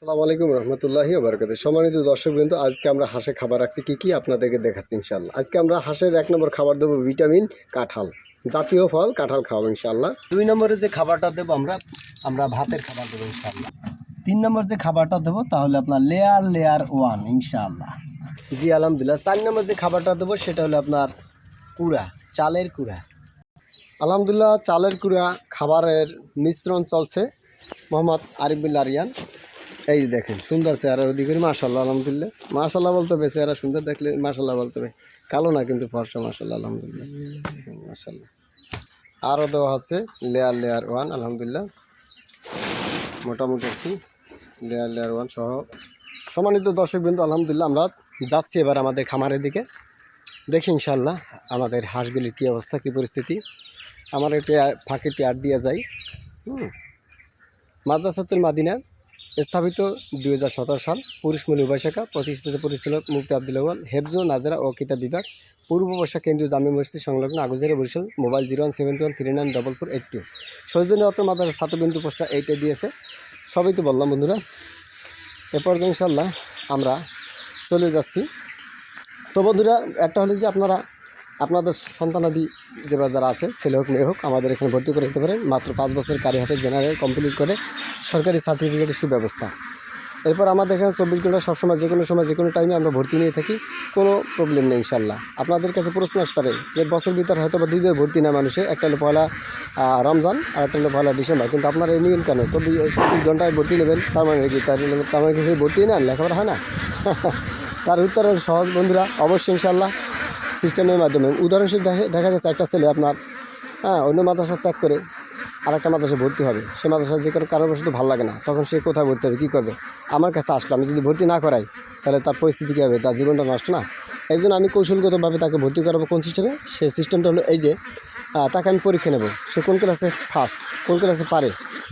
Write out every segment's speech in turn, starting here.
আসসালামু আলাইকুম রহমতুল্লাহি বারকাত সম্মানিত দর্শক বিন্দু আজকে আমরা হাঁসে খাবার রাখছি। কি কি আপনাদেরকে দেখাচ্ছি ইনশাল্লাহ আজকে আমরা হাঁসের এক নম্বর খাবার দেবো ভিটামিন কাঁঠাল। জাতীয় ফল কাঁঠাল খাওয়াবো ইনশাল্লাহ দুই নম্বরে যে খাবারটা দেবো আমরা আমরা ভাতের খাবার দেবো ইনশাল্লাহ তিন নম্বর যে খাবারটা দেবো তাহলে আপনার লেয়ার লেয়ার ওয়ান ইনশাল্লাহ জি, আলহামদুলিল্লাহ। চার নম্বর যে খাবারটা দেবো, সেটা হলো আপনার কুড়া, চালের কুড়া। আলহামদুলিল্লাহ, চালের কুড়া খাবারের মিশ্রণ চলছে। মোহাম্মদ আরিফুল্লা আরিয়ান। এই দেখেন, সুন্দর চেহারা ওদিকে মাশাল্লাহ আলহামদুলিল্লাহ। মাশাল্লাহ বলতে হবে, চেহারা সুন্দর দেখলে মাশাল্লাহ বলতে হবে। কালো না, কিন্তু ফর্সা মাশাল্লাহ আলহামদুলিল্লাহ। মাশাল্লাহ আরও দেওয়া হচ্ছে লেয়ার লেয়ার ওয়ান আলহামদুলিল্লাহ। মোটামুটি একটু লেয়ার লেয়ার ওয়ান সহ। সম্মানিত দর্শক বিন্দু আলহামদুলিল্লাহ, আমরা যাচ্ছি এবার আমাদের খামারের দিকে। দেখি ইনশাল্লাহ আমাদের হাঁসগুলির কী অবস্থা, কী পরিস্থিতি। আমার একটু ফাঁকে পেয়ার দিয়ে যাই, হুম। মাদ্রাসাতুল মাদিনা স্থাপিত দুই হাজার সতেরো সাল পুরুষ উভয় শাখা প্রতিষ্ঠিত পরিচালক মুক্তি আব্দুল আওয়াল হেফজো নাজারা ও কিতাব বিভাগ, পূর্ব বর্ষা কেন্দ্রীয় জামি মসজিদ সংলগ্ন আগুজারে Barishal mobile zero one seven one three nine double four eight two. সৌজন্য অত মাদ্রাসা ছাত্রবিন্দু পোস্টার এইটে দিয়েছে। সবই তো বললাম বন্ধুরা। এ পর্যায়ে ইনশাল্লাহ আমরা চলে যাচ্ছি। তো বন্ধুরা, একটা হলো যে আপনারা আপনাদের সন্তানাদি যে বা যারা আছে, ছেলে হোক, মেয়ে হোক, আমাদের এখানে ভর্তি করে দিতে পারেন। মাত্র পাঁচ বছর কারি হাতে জেনারেল কমপ্লিট করে সরকারি সার্টিফিকেটের সুব্যবস্থা। এরপর আমাদের এখানে চব্বিশ ঘণ্টা সবসময়, যে কোনো সময়, যে কোনো টাইমে আমরা ভর্তি নিয়ে থাকি। কোনো প্রবলেম নেই ইনশাল্লাহ আপনাদের কাছে প্রশ্ন আসতে পারে যে বছর ভিতরে হয়তো বা দুইবার ভর্তি নেয় মানুষে, একটা হলো পয়লা রমজান আর একটা হলো পয়লা ডিসেম্বর। কিন্তু আপনারা এই নিয়ম কেন? চব্বিশ চব্বিশ ঘন্টায় ভর্তি নেবেন, তার মানে কি? তার তার মানে কি? ভর্তি নেন লেখাপড়া হয় না? তার উত্তর সহজ, বন্ধুরা। অবশ্যই ইনশাল্লাহ সিস্টেমের মাধ্যমে। উদাহরণস্বরূপ দেখা যাচ্ছে একটা ছেলে আপনার হ্যাঁ অন্য মাদ্রাসা ত্যাগ করে আর একটা মাদ্রাসায় ভর্তি হবে। সে মাদ্রাসায় যে কোনো কারণবশত ভালো লাগে না। তখন সে কোথায় ভর্তি হবে, কী করবে? আমার কাছে আসলো, আমি যদি ভর্তি না করাই, তাহলে তার পরিস্থিতি কী হবে? তার জীবনটা নষ্ট না? এই জন্য আমি কৌশলগতভাবে তাকে ভর্তি করাবো কোন সিস্টেমে? সে সিস্টেমটা হলো এই যে তাকে আমি পরীক্ষা নেব। সে কোন ক্লাসে ফার্স্ট কোন ক্লাসে পারে?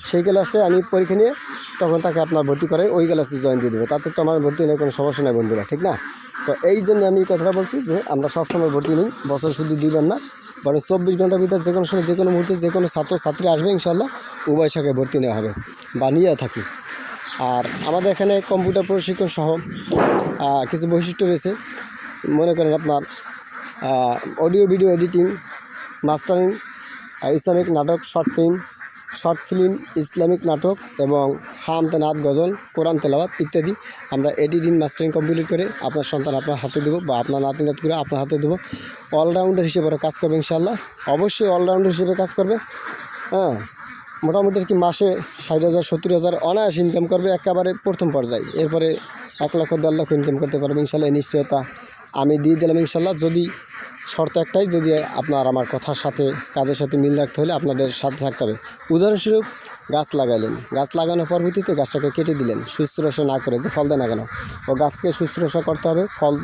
সেই ক্লাসে আমি পরীক্ষা নিয়ে তখন তাকে আপনার ভর্তি করে ওই ক্লাসে জয়েন দিয়ে দেবো। তাতে তো আমার ভর্তি নিয়ে কোনো সমস্যা নেই বন্ধুরা, ঠিক না? তো এই জন্য আমি এই কথাটা বলছি যে আমরা সবসময় ভর্তি নিই, বছর শুধু দিবেন না, বরং চব্বিশ ঘণ্টার ভিতরে যে কোনো সময়, যে কোনো মুহূর্তে যে কোনো ছাত্র ছাত্রী আসবে ইনশাল্লাহ উভয় শাখায় ভর্তি নেওয়া হবে বা নিয়ে থাকি। আর আমাদের এখানে কম্পিউটার প্রশিক্ষণ সহ কিছু বৈশিষ্ট্য রয়েছে। মনে করেন আপনার audio, video, editing, mastering Islamic নাটক, short film short film, Islamic নাটক এবং হাম নাত গজল, কোরআন তেলাওয়াত ইত্যাদি আমরা এডিটিং, মাস্টারিং কমপ্লিট করে আপনার সন্তান আপনার হাতে দেবো বা আপনার নাতি নাত করে আপনার হাতে দেবো। অলরাউন্ডার হিসেবে ওরা কাজ করবে ইনশাল্লাহ অবশ্যই অলরাউন্ডার হিসেবে কাজ করবে। হ্যাঁ মোটামুটি কি মাসে ষাট হাজার, সত্তর হাজার অনায়াস ইনকাম করবে একেবারে প্রথম পর্যায়ে। এরপরে এক লক্ষ, দেড় লক্ষ ইনকাম করতে পারবে ইনশাল্লাহ নিশ্চয়তা আমি দিয়ে দিলাম ইনশাল্লাহ যদি শর্ত একটাই, যদি আপনার আমার কথার সাথে, কাজের সাথে মিল রাখতে হলে আপনাদের সাথে থাকতে হবে। উদাহরণস্বরূপ, গাছ লাগাইলেন গাছ লাগানোর পরবর্তীতে গাছটাকে কেটে দিলেন। শুশ্রূষা না করে, যে ফল দেয় না কেন। ও গাছকে শুশ্রূষা করতে হবে। ফল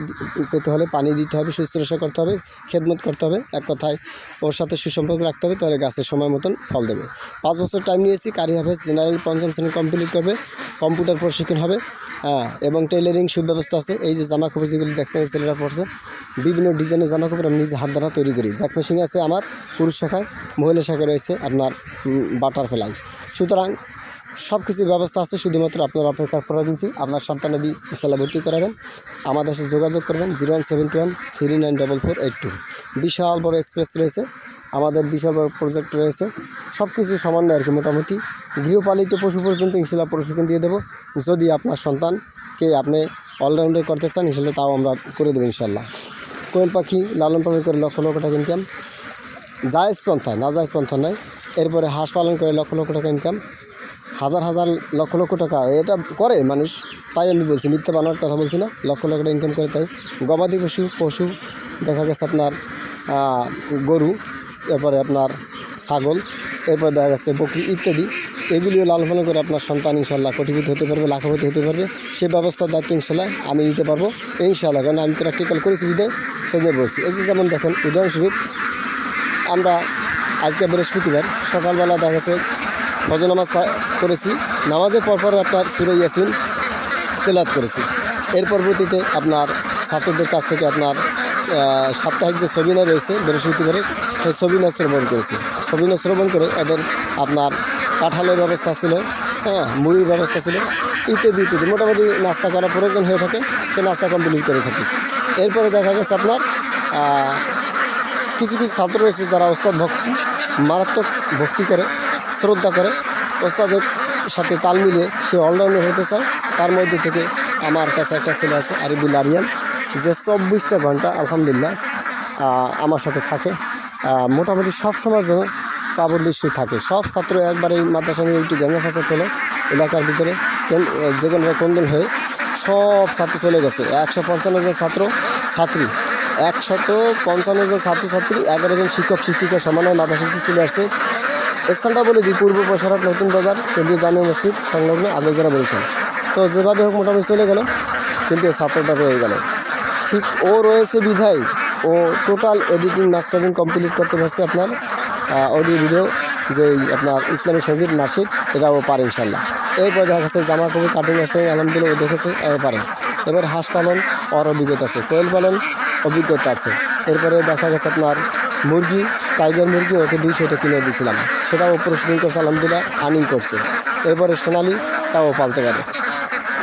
পেতে হলে পানি দিতে হবে শুশ্রূষা করতে হবে, খেদমত করতে হবে। এক কথায়, ওর সাথে সুসম্পর্ক রাখতে হবে, তাহলে গাছের সময় মতন ফল দেবে। পাঁচ বছর টাইম নিয়েছি, কারি হাফেজ জেনারেল পঞ্চম শ্রেণি কমপ্লিট করবে, কম্পিউটার প্রশিক্ষণ হবে। হ্যাঁ এবং টেলারিং সুব্যবস্থা আছে। এই যে জামা কাপড় যেগুলি দেখছেন, ছেলেরা পড়ছে বিভিন্ন ডিজাইনের জামা কাপড় আমি নিজে হাত দ্বারা তৈরি করি। জ্যাক মেশিন আছে আমার, পুরুষ শাখায়, মহিলা শাখায় রয়েছে আপনার বাটারফ্লাই সুতরাং সব কিছুর ব্যবস্থা আছে, শুধুমাত্র আপনার অপেক্ষা করে দিয়েছি আপনার সন্তানাদি ইনশাল্লাহ ভর্তি করাবেন, আমাদের সাথে যোগাযোগ করবেন zero one seven two one three nine double four eight two বিশাল বড় এক্সপ্রেস রয়েছে। আমাদের বিশাল প্রজেক্ট রয়েছে। সব কিছু সমন্বয় আর কি মোটামুটি। গৃহপালিত পশু পর্যন্ত ইনশাল্লাহ প্রশিক্ষণ দিয়ে দেবো। যদি আপনার সন্তানকে আপনি অলরাউন্ডার করতে চান, ইনশাল্লাহ তাও আমরা করে দেবো ইনশাল্লাহ। কোয়েল পাখি লালন পালন করে লক্ষ লক্ষ টাকা ইনকাম জায়েজ পন্থা, না জায়েজ পন্থা নয়। এরপরে হাঁস পালন করে লক্ষ লক্ষ টাকা ইনকাম হাজার হাজার লক্ষ লক্ষ টাকা, এটা করে মানুষ, তাই আমি বলছি, মিথ্যা বানানোর কথা বলছি না। লক্ষ লক্ষ টাকা ইনকাম করে তাই। গবাদি পশু পশু, দেখা গেছে আপনার গরু। এরপরে আপনার ছাগল, এরপর দেখা যাচ্ছে বকরি ইত্যাদি। এগুলিও লাল পালন করে আপনার সন্তান ইনশাল্লাহ কোটিপতি হতে পারবে লাখপতি হতে পারবে। সে ব্যবস্থার দায়িত্ব ইনশাল্লাহ আমি নিতে পারব, ইনশাল্লাহ। কারণ আমি প্র্যাকটিক্যাল করেছি বিদায় সেজন্য বলছি। এই যে যেমন দেখেন, উদাহরণস্বরূপ আমরা আজকে বৃহস্পতিবার, সকালবেলা দেখা গেছে ফজর নামাজ করেছি নামাজের পরপর আপনার সুরে ইয়াসিন তেলাত করেছি। এর পরবর্তীতে আপনার ছাত্রদের কাছ থেকে আপনার সাপ্তাহিক যে সবিনা রয়েছে বৃহস্পতিবারে, সেই সবিনা শ্রবণ করেছি। সবিনা শ্রবণ করে এদের আপনার কাঁঠালের ব্যবস্থা ছিল হ্যাঁ মুড়ির ব্যবস্থা ছিল, ইত্যাদি ইত্যাদি। মোটামুটি নাস্তা করা প্রয়োজন হয়ে থাকে, সে নাস্তা কমপ্লিট করে থাকি। এরপরে দেখা গেছে আপনার কিছু কিছু ছাত্র রয়েছে যারা ওস্তাদ ভক্তি, মারাত্মক ভক্তি করে, শ্রদ্ধা করে। ওস্তাদের সাথে তাল মিলিয়ে সে অলরাউন্ডার হতে চায়। তার মধ্যে থেকে আমার কাছে একটা ছেলে আছে আরিবুল আরিয়ান যে চব্বিশটা ঘণ্টা আলহামদুলিল্লাহ আমার সাথে থাকে। মোটামুটি সব সময় যেন পাবলিশই থাকে। সব ছাত্র একবার এই মাদ্রাসা নিয়ে একটু গ্যাঙ্গা ফাঁসা তোলে এলাকার ভিতরে। যে কোনো কন্দল হয়ে সব ছাত্র চলে গেছে। একশো পঞ্চান্ন জন ছাত্র, ছাত্রী। একশত পঞ্চান্ন জন ছাত্রছাত্রী এগারো জন শিক্ষক, শিক্ষিকা সমানে মাদ্রাসাতে চলে আসছে স্থানটা বলে দিই, পূর্ব প্রসারক নতুন বাজার, কেন্দ্রীয় জাতীয় মসজিদ সংলগ্ন আগে যারা বলেছেন তো যেভাবে হোক মোটামুটি চলে গেল, কিন্তু ছাত্রটা রয়ে গেল। ঠিক ও রয়েছে বিধায় ও টোটাল এডিটিং মাস্টারিং কমপ্লিট করতে পারছে আপনার অডিও ভিডিও যে আপনার ইসলামী সংগীত, নাসিক ও পারে ইনশাল্লাহ এরপর দেখা গেছে জামা কাপড় কাটিং মাস্টারিং আলহামদুলিল্লাহ ও দেখেছে ও পারে। এবার হাঁস পালন, ওর অভিজ্ঞতা আছে। কোয়েল পালন, অভিজ্ঞতা আছে। এরপরে দেখা গেছে আপনার মুরগি টাইগার মুরগি, ওকে দুইশোটা কিনে দিয়েছিলাম। সেটাও প্রশ্ন করছে, আলহামদুলিল্লাহ আর্নিং করছে। এরপরে সোনালি, তাও পালতে পারে।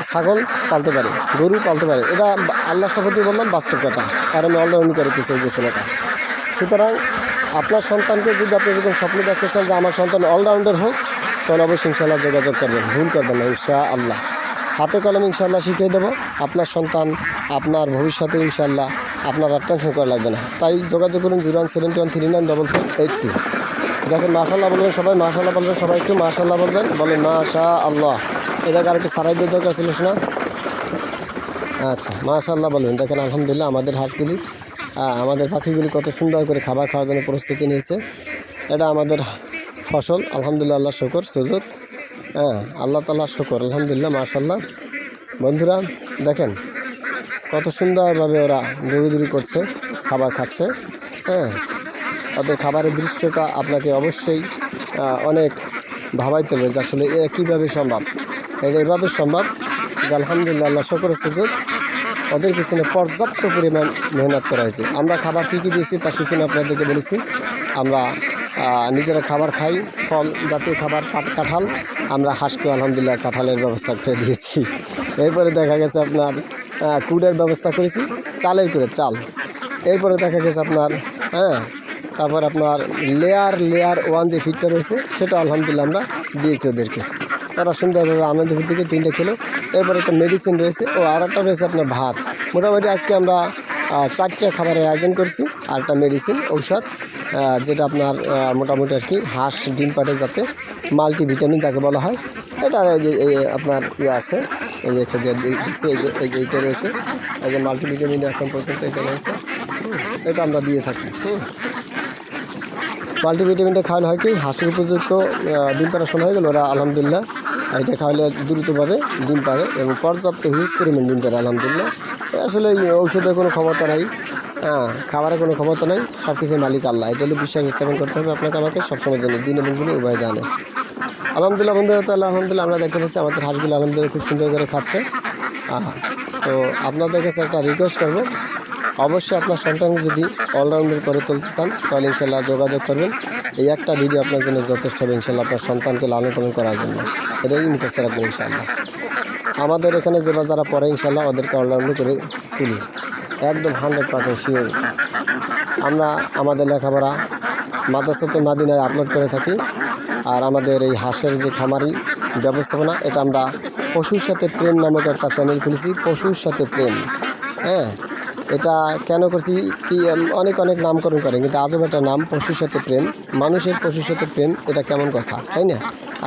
ছাগল পালতে পারে, গরু পালতে পারে। এটা আল্লাহ শপথই বললাম বাস্তব কথা কারণ অলরাউন্ড করে এই যে ছেলেটা। সুতরাং আপনার সন্তানকে যদি আপনি এরকম স্বপ্ন দেখতে চান যে আমার সন্তান অলরাউন্ডার হোক, তাহলে অবশ্যই ইনশাল্লাহ যোগাযোগ করবেন। ভুল করবেন না ইনশা আল্লাহ হাতে কলম ইনশাল্লাহ শিখিয়ে দেবো, আপনার সন্তান, আপনার ভবিষ্যতে ইনশাল্লাহ আপনার আর টেনশন করা লাগবে না। তাই যোগাযোগ করুন zero one seven one three nine double four eight two. দেখেন মাশাল্লাহ বলবেন সবাই মাশাল্লাহ বলবেন সবাই একটু মাশাল্লাহ বলবেন। বলেন মাশা আল্লাহ এটাকে আরেকটু সারাই দিয়ে দরকার ছিল, শোনা। আচ্ছা মাশাল্লাহ বলবেন দেখেন, আলহামদুলিল্লাহ আমাদের হাঁসগুলি আমাদের পাখিগুলি কত সুন্দর করে খাবার খাওয়ার জন্য প্রস্তুতি নিয়েছে। এটা আমাদের ফসল। আলহামদুলিল্লাহ, আল্লাহ শকর সুযোগ হ্যাঁ আল্লাহ তাল্লাহ শকর, আলহামদুলিল্লাহ মাশাল্লাহ বন্ধুরা, দেখেন, কত সুন্দরভাবে ওরা দৌড়ি করছে, খাবার খাচ্ছে। হ্যাঁ ওদের খাবারের দৃশ্যটা আপনাকে অবশ্যই অনেক ভাবাইতে হবে যে আসলে এ কীভাবে সম্ভব। এটা এভাবে সম্ভব যে আলহামদুলিল্লাহ, আল্লাহ শকর সুযোগ। ওদের পিছনে পর্যাপ্ত পরিমাণ মেহনত করা হয়েছে। আমরা খাবার কী কী দিয়েছি তার পিছনে আপনাদেরকে বলেছি। আমরা নিজেরা খাবার খাই, ফল জাতীয় খাবার কাঁঠাল। আমরা হাঁসকে আলহামদুলিল্লাহ কাঁঠালের ব্যবস্থা করে দিয়েছি। এরপরে দেখা গেছে আপনার কুড়ের ব্যবস্থা করেছি। চালের করে চাল। এরপরে দেখা গেছে আপনার হ্যাঁ তারপর আপনার লেয়ার লেয়ার ওয়ান যে ফিটটা রয়েছে সেটা আলহামদুলিল্লাহ আমরা দিয়েছি ওদেরকে। তারা সুন্দরভাবে আনন্দ থেকে তিনটে খেলো। এরপরে একটা মেডিসিন রয়েছে, ও আর একটা রয়েছে আপনার ভাত। মোটামুটি আজকে আমরা চারটে খাবারের আয়োজন করছি আর একটা মেডিসিন ঔষধ যেটা আপনার মোটামুটি আর কি হাঁস, ডিম পাটে যাতে মাল্টিভিটামিন যাকে বলা হয়। এটা আপনার ইয়ে আছে, এই যে দেখছি এই যে এই যে এইটা রয়েছে। এই যে মাল্টিভিটামিন এখন পর্যন্ত এটা রয়েছে। এটা আমরা দিয়ে থাকি। হুম মাল্টিভিটামিনটা খাওয়ানো হয় কি, হাঁসের উপযুক্ত ডিম পাড়ার সময় হয়ে গেল। ওরা আলহামদুলিল্লাহ এটা খাওয়ালে দ্রুতভাবে ডিম পারে এবং পর্যাপ্ত হিউজ পরিমাণ ডিম পারে, আলহামদুলিল্লাহ। আসলে ঔষধের কোনো ক্ষমতা নাই। হ্যাঁ খাবারের কোনো ক্ষমতা নাই। সব কিছুর মালিক আল্লাহ। এটা হলে বিশ্বাস স্থাপন করতে হবে আপনাকে, আমাকে সবসময় জানি। দিন এবং দিনে উভয় জানে। আলহামদুলিল্লাহ বন্ধুরা তাহলে আলহামদুলিল্লাহ আমরা দেখতে পাচ্ছি আমাদের হাঁসগুলো আলহামদুলিল্লাহ খুব সুন্দর করে খাচ্ছে। তো আপনাদের কাছে একটা রিকোয়েস্ট করব। অবশ্যই আপনার সন্তানকে যদি অলরাউন্ডার করে তুলতে চান, তাহলে ইনশাল্লাহ যোগাযোগ করবেন। এই একটা ভিডিও আপনার জন্য যথেষ্ট হবে, ইনশাল্লাহ আপনার সন্তানকে লালন পালন করার জন্য। এটাই মুখস্থ রাখবেন, ইনশাল্লাহ। আমাদের এখানে যে যারা পড়ে, ইনশাল্লাহ ওদেরকে অলরাউন্ডার করে তুলি। একদম হান্ড্রেড পার্সেন্ট শিওর। আমরা আমাদের লেখাপড়া মাদ্রাসাতে মাদিনায় আপলোড করে থাকি, আর আমাদের এই হাঁসের যে খামারি ব্যবস্থাপনা, এটা আমরা পশুর সাথে প্রেম নামক একটা চ্যানেল খুলেছি, পশুর সাথে প্রেম। হ্যাঁ? এটা কেন করছি? কি অনেক অনেক নামকরণ করে, কিন্তু আজব একটা নাম, পশুর সাথে প্রেম। মানুষের পশুর সাথে প্রেম, এটা কেমন কথা, তাই না?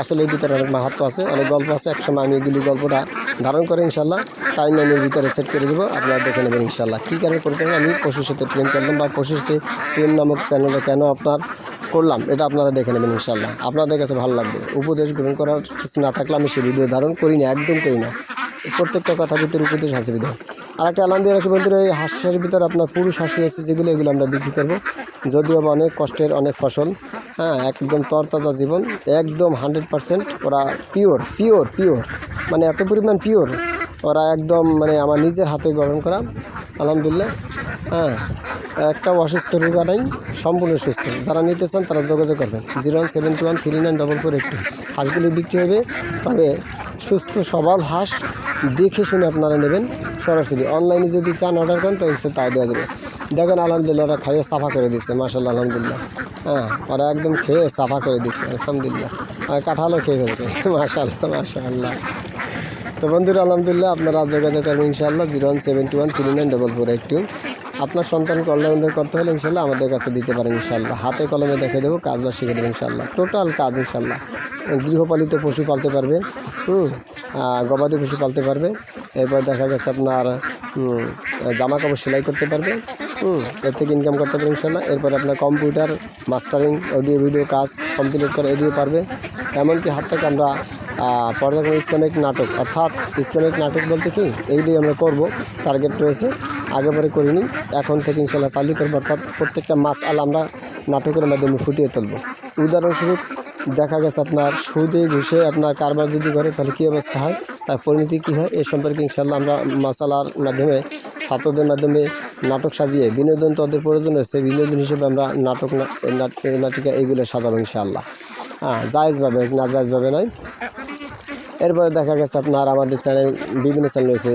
আসলে এর ভিতরে অনেক মাহাত্ম আছে, অনেক গল্প আছে। একসময় আমি এগুলি গল্পটা ধারণ করে ইনশাল্লাহ টাইম লাইনের ভিতরে সেট করে দেবো, আপনারা দেখে নেবেন ইনশাল্লাহ কী কারণে করতে আমি? পশুর সাথে প্রেম করলাম বা পশুর সাথে প্রেম নামক চ্যানেলে কেন আপনার করলাম, এটা আপনারা দেখে নেবেন ইনশাল্লাহ আপনাদের কাছে ভালো লাগবে। উপদেশ গ্রহণ করার কিছু না থাকলে আমি সে ভিডিও ধারণ করি না, একদম করি না। প্রত্যেকটা কথার ভিতরে উপদেশ আছে বিধান আর একটা আলাম দিয়ে রাখি বন্ধুরা, এই হাঁসের ভিতরে আপনার পুরুষ হাঁসি আছে, যেগুলো এগুলো আমরা বিক্রি করব। যদিও অনেক কষ্টের অনেক ফসল হ্যাঁ একদম তরতাজা জীবন, একদম হান্ড্রেড পারসেন্ট ওরা পিওর পিওর পিওর মানে এত পরিমাণ পিওর, ওরা একদম মানে আমার নিজের হাতে গঠন করা, আলহামদুলিল্লাহ হ্যাঁ একটা অসুস্থ রোগা নাই, সম্পূর্ণ সুস্থ। যারা নিতে চান তারা যোগাযোগ করবেন, zero one seven two one three nine double four eight two. হাঁসগুলি বিক্রি হবে, তবে সুস্থ সবল হাঁস দেখে শুনে আপনারা নেবেন। সরাসরি অনলাইনে যদি চান অর্ডার করেন তো ইনশাল্লাহ তাই দেওয়া যাবে। দেখেন, আলহামদুলিল্লাহ ওরা খাইয়ে সাফা করে দিচ্ছে মাসাল্লাহ আলহামদুলিল্লাহ। হ্যাঁ ওরা একদম খেয়ে সাফা করে দিচ্ছে আলহামদুলিল্লাহ। কাঁঠালও খেয়ে ফেলছে মাসাল্লাহ মাসাল্লাহ তো বন্ধুরা, আলহামদুলিল্লাহ আপনারা যোগাযোগ করবেন, ইনশাআল্লাহ, zero one seven two one three nine double four eight two আপনার সন্তানকে অলরাউন্ডার করতে হলে ইনশাল্লাহ আমাদের কাছে দিতে পারেন ইনশাল্লাহ হাতে কলমে দেখে দেবো, কাজ বা শিখে দেবো ইনশাল্লাহ টোটাল কাজ ইনশাল্লাহ গৃহপালিত পশু পালতে পারবে, হুম। গবাদি পশু পালতে পারবে। এরপর দেখা গেছে আপনার জামা কাপড় সেলাই করতে পারবে। হুম, এর থেকে ইনকাম করতে পারবে ইনশাল্লাহ এরপর আপনার কম্পিউটার মাস্টারিং অডিও ভিডিও কাজ কমপ্লিট করে এডিও পারবে। এমনকি হাত থেকে আমরা পর্যায়ক্রমে ইসলামিক নাটক, অর্থাৎ ইসলামিক নাটক বলতে কি? এইগুলি আমরা করব টার্গেট রয়েছে। আগে পরে করিনি, এখন থেকে ইনশাল্লাহ চালু করব। অর্থাৎ প্রত্যেকটা মাস আল আমরা নাটকের মাধ্যমে ফুটিয়ে তুলব। উদাহরণস্বরূপ দেখা গেছে আপনার সুদে ঘুষে আপনার কারবার যদি করে, তাহলে কী অবস্থা হয়? তার পরিণতি কী হয়? এই সম্পর্কে ইনশাল্লাহ আমরা মাসালার মাধ্যমে ছাত্রদের মাধ্যমে নাটক সাজিয়ে, বিনোদন তাদের প্রয়োজন হয়েছে, বিনোদন হিসেবে আমরা নাটক, নাটিকা এইগুলো সাজাবো ইনশাল্লাহ হ্যাঁ জায়েজভাবে না জায়েজভাবে নয়। এরপরে দেখা গেছে আপনার আমাদের চ্যানেল, বিভিন্ন চ্যানেল রয়েছে।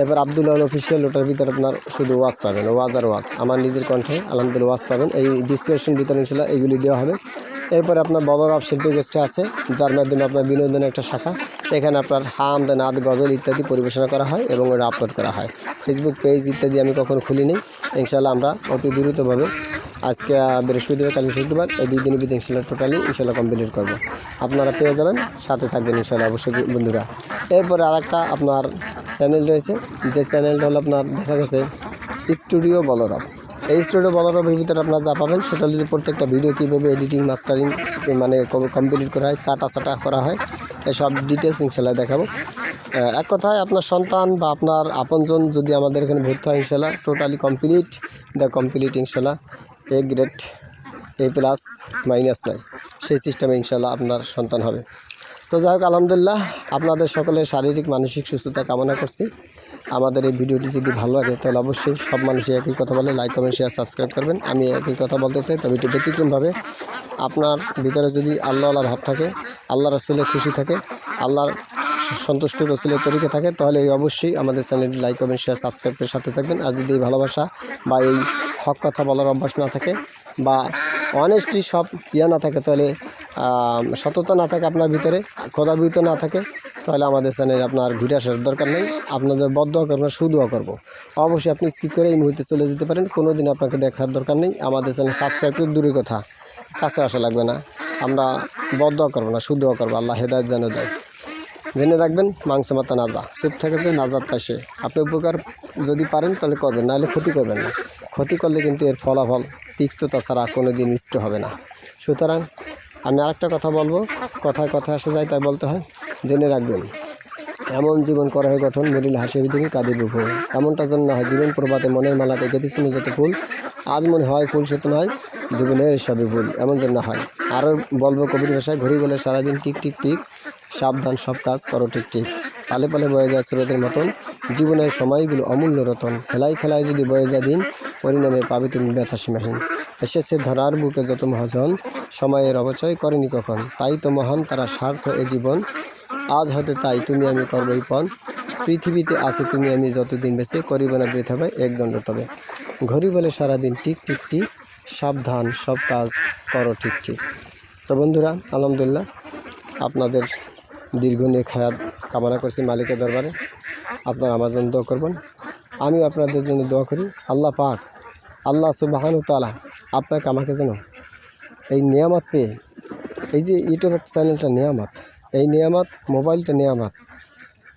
এরপর আব্দুল্লাহ অফিসিয়াল ওটার ভিতরে আপনার শুধু ওয়াজ পাবেন, ওয়াজ আর ওয়াজ। আমার নিজের কণ্ঠে আলহামদুলিল্লাহ ওয়াজ পাবেন। এই ডিসক্রিপশন ভিতরে ইনশাল্লাহ এইগুলি দেওয়া হবে। এরপরে আপনার বলরাব শিল্পী গোষ্ঠী আছে। যার মাধ্যমে আপনার বিনোদনের একটা শাখা। এখানে আপনার হাম নাদ গজল ইত্যাদি পরিবেশনা করা হয় এবং ওটা আপলোড করা হয়। ফেসবুক পেজ ইত্যাদি আমি কখনো খুলিনি। ইনশাল্লাহ আমরা অতি দ্রুতভাবে আজকে বৃহস্পতিবার কালী শুক্রবার এই দুই দিনের ভিতরে ইনশাল্লাহ টোটালি ইনশাল্লাহ কমপ্লিট করব। আপনারা পেয়ে যাবেন, সাথে থাকবেন ইনশাল্লাহ অবশ্যই বন্ধুরা। এরপরে আর একটা আপনার চ্যানেল রয়েছে। যে চ্যানেলটা হলো আপনার দেখা গেছে স্টুডিও বলরাম। এই স্টুডিও বলরামের ভিতরে আপনারা যা পাবেন, সেটা যে প্রত্যেকটা ভিডিও কীভাবে এডিটিং মাস্টারিং মানে কমপ্লিট করা হয় কাটা সাটা করা হয়, এসব ডিটেলস ইনশাল্লাহ দেখাবো। এক কথায় আপনার সন্তান বা আপনার আপনজন যদি আমাদের এখানে ভর্তি হয় ইনশাল্লাহ টোটালি কমপ্লিট দ্য কমপ্লিট ইনশাল্লাহ A grade A plus minus নাই। সেই সিস্টেমে ইনশাল্লাহ আপনার সন্তান হবে। তো যাই হোক, আলহামদুলিল্লাহ, আপনাদের সকলের শারীরিক, মানসিক সুস্থতা কামনা করছি। আমাদের এই ভিডিওটি যদি ভালো লাগে, তাহলে অবশ্যই সব মানুষই একই কথা বলে লাইক কমেন্ট শেয়ার সাবস্ক্রাইব করবেন। আমি একই কথা বলতে চাই, তবে একটু ব্যতিক্রমভাবে। আপনার ভিতরে যদি আল্লাহ আল্লাহ ভাব থাকে আল্লাহ রসুলের খুশি থাকে, আল্লাহর সন্তুষ্ট রসুলের তরিকে থাকে, তাহলে এই অবশ্যই আমাদের চ্যানেলটি লাইক কমেন্ট শেয়ার সাবস্ক্রাইব করে সাথে থাকবেন। আর যদি এই ভালোবাসা বা এই হক কথা বলার অভ্যাস না থাকে বা অনেস্টলি সব ইয়ে না থাকে, তাহলে সততা না থাকে আপনার ভিতরে খোদাবিত না থাকে তাহলে আমাদের চ্যানেলে আপনার ঘুরে আসার দরকার নেই। আপনাদের বদ্ধ করব সুদোয়া করব। অবশ্যই আপনি স্কিপ করে এই মুহূর্তে চলে যেতে পারেন। কোনো দিন আপনাকে দেখার দরকার নেই। আমাদের চ্যানেল সাবস্ক্রাইব করে দূরের কথা, কাছে আসা লাগবে না। আমরা বদ্ধ করব না সুদোয়া করব। আল্লাহ হেদায়ত যেন দেয়। জেনে রাখবেন, মাংস মাথা নাজা। চুপ থেকে যে নাজাত পাশে আপনি উপকার যদি পারেন, তাহলে করবেন। নাহলে ক্ষতি করবেন না। ক্ষতি করলে কিন্তু এর ফলাফল তিক্ততা ছাড়া কোনো দিন ইষ্ট হবে না। সুতরাং আমি আরেকটা কথা বলব। কথায় কথা আসে যায়, তাই বলতে হয়। জেনে রাখবেন, এমন জীবন করা হয় গঠন, মরিল হাসি দিকে কাঁদে বুভো এমনটা যেন না হয়, জীবন প্রভাতে মনের মালাতে গেতেছি যত ফুল। আজ মনে হয় ফুল সে তো নয়, জীবনের সবই ভুল, এমন যেন না হয়। আরও বলব কবির ভাষায়, ঘড়ি বলে সারাদিন টিক টিক টিক, সাবধান সব কাজ করো ঠিক ঠিক। পালে পালে বয়ে যায় স্রোতের মতন, জীবনের সময়গুলো অমূল্য রতন। খেলায় খেলায় যদি বয়ে যায় দিন, পরিণামে পাবে তুমি ব্যথা সীমাহীন। এসেছে ধরার বুকে যত মহাজন, সময়ের অবচয় করেনি কখন? তাই তো মহান তারা স্বার্থ এ জীবন আজ হতে তাই, তুমি আমি করবই পণ। পৃথিবীতে আছে, তুমি আমি যতদিন বেঁচে করিব না বৃথা ভাই, এক দণ্ড তবে। ঘড়ি বলে সারাদিন টিক টিক টিক সাবধান, সব কাজ করো ঠিক ঠিক। তো বন্ধুরা, আলহামদুলিল্লাহ, আপনাদের দীর্ঘ নেক খায়াত কামনা করছি মালিকের দরবারে। আপনারা আমার জন্য দোয়া করবেন। আমি আপনাদের জন্য দোয়া করি। আল্লাহ পাক, আল্লাহ সুবাহানু তালা আপনাকে আমাকে যেন এই নিয়ামত পেয়ে, এই যে ইউটিউব চ্যানেলটা নিয়ামত এই নিয়ামত, মোবাইলটা নিয়ামত।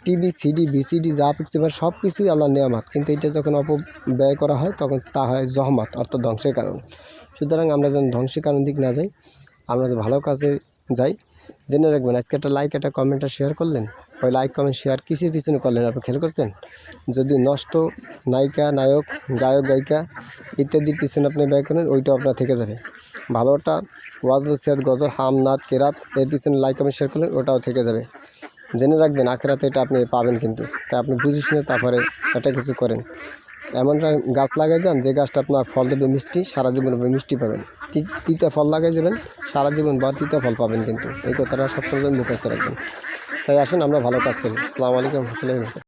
টিভি, সিডি, বিসিডি, যা পিক্সিবার সব কিছুই আল্লাহ নিয়ামত। কিন্তু এটা যখন অপব্যয় করা হয়, তখন তা হয় জহমত, অর্থাৎ ধ্বংসের কারণ। সুতরাং আমরা যেন ধ্বংসের কারণ দিক না যাই, আমরা যে ভালো কাজে যাই, জেনে রাখবেন, আজকে একটা লাইক একটা কমেন্টটা শেয়ার করলেন। ওই লাইক কমেন্ট শেয়ার কিসের পিছনে করলেন? আপনি খেয়াল করছেন? যদি নষ্ট, নায়িকা, নায়ক, গায়ক, গায়িকা ইত্যাদির পিছনে আপনি ব্যয় করেন, ওইটাও আপনার থেকে যাবে। ভালোটা ওয়াজ নসিহাত গজল হাম নাথ কেরাত, এর পিছনে লাইক কমেন্ট শেয়ার করলেন ওটাও থেকে যাবে। জেনে রাখবেন, আখেরাতে এটা আপনি পাবেন কিন্তু। তাই আপনি বুঝে শুনে তারপরে এটা কিছু করেন। এমনটা গাছ লাগাই যান, যে গাছটা আপনার ফল দেবে মিষ্টি, সারা জীবন মিষ্টি পাবেন। তিতা ফল লাগাই যাবেন, সারা জীবন বা তিতা ফল পাবেন কিন্তু। এই কথাটা সবসময় মুখস্থ রাখবেন। তাই আসুন, আমরা ভালো কাজ করি। আসসালামু আলাইকুম, রহমতুল্লাহি